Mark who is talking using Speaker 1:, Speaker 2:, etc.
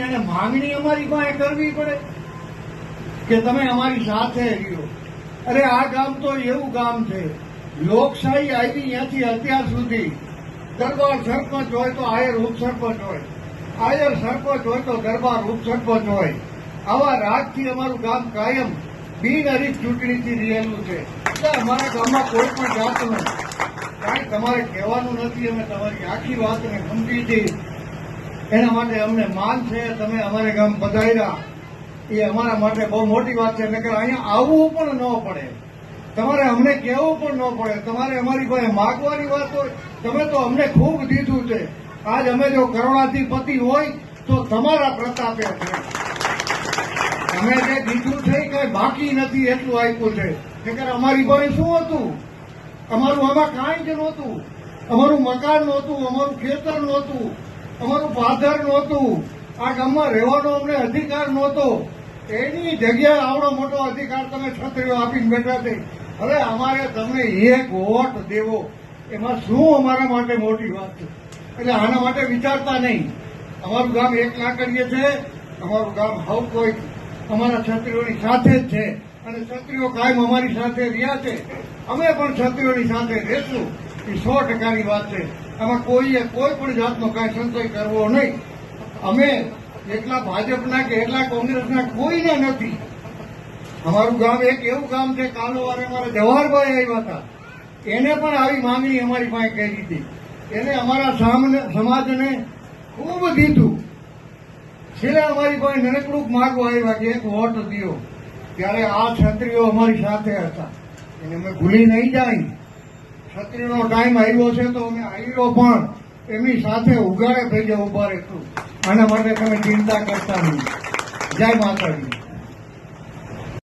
Speaker 1: આવીને એને માંગણી અમારી પાસે કરવી પડે કે તમે અમારી સાથે રહ્યો. અરે આ ગામ તો એવું ગામ છે. લોકશાહી આવી ત્યાંથી અત્યાર સુધી. દરબાર સરપંચ હોય તો આયર ઉપસરપંચ હોય. આયર સરપંચ હોય તો દરબાર ઉપસરપંચ હોય. આવા રાજથી અમારું ગામ કાયમ બિનહરીફ ચૂંટણીથી રહેલું છે. એટલે અમારા ગામમાં કોઈ પણ જાતનું. કાંઈ તમારે કહેવાનું નથી અમે તમારી આખી વાતને સમજી હતી. એના માટે અમને માન છે, તમે અમારે ગામ પધાર્યા. એ અમારા માટે બહુ મોટી વાત છે. નકર અહીંયા આવવું પણ ન પડે. તમારે અમને કહેવું પણ ન પડે. તમારે અમારી પાસે માગવાની વાત હોય. તમે તો અમને ખૂબ દીધું છે. આજ અમે જો કરોડાધિપતિ હોય, તો તમારા પ્રતાપે છે. અમે જે દીધું છે કઈ બાકી નથી એટલું આપ્યું છે. નકર અમારી પાસે શું હતું? અમારું આમાં કાંઈ જ નહોતું. અમારું મકાન નહોતું, અમારું ખેતર નહોતું. અમારું પાદર નહોતું. આ ગામમાં રહેવાનો અમને અધિકાર નહોતો. એની જગ્યાએ આવડો મોટો અધિકાર તમે છત્રીઓ આપીને બેઠા છે. હવે અમારે તમને એક વોટ દેવો. એમાં શું અમારા માટે મોટી વાત છે? એટલે આના માટે વિચારતા નહીં. અમારું ગામ એક લાકડીએ છે. અમારું ગામ હવ કોઈ અમારા છત્રીઓની સાથે જ છે. અને છત્રીઓ કાયમ અમારી સાથે રહ્યા છે. અમે પણ છત્રીઓની સાથે રહેશું. એ સો ટકાની વાત છે. આમાં કોઈએ કોઈ પણ જાતનો કાંઈ સંશય કરવો નહીં. અમે એટલા ભાજપના કે એટલા કોંગ્રેસના કોઈને નથી. અમારું ગામ એક એવું ગામ છે કાલો વારે અમારા જવાહરભાઈ આવ્યા હતા. એને પણ આવી માંગણી અમારી પાસે કરી હતી. એને અમારા સમાજને ખૂબ દીધું. છેલ્લે અમારી પાસે નનકડું માગવા આવ્યા કે એક વોટ દો ત્યારે આ ક્ષત્રિયો અમારી સાથે હતા. એને અમે ભૂલી નહીં જાય. ક્ષત્રિયોનો ટાઈમ આવ્યો છે તો અમે આવ્યો પણ એમની સાથે ઉગાડે જાય ઊભા રહેતું. આના માટે તમે ચિંતા કરતા નહીં. જય માતાજી.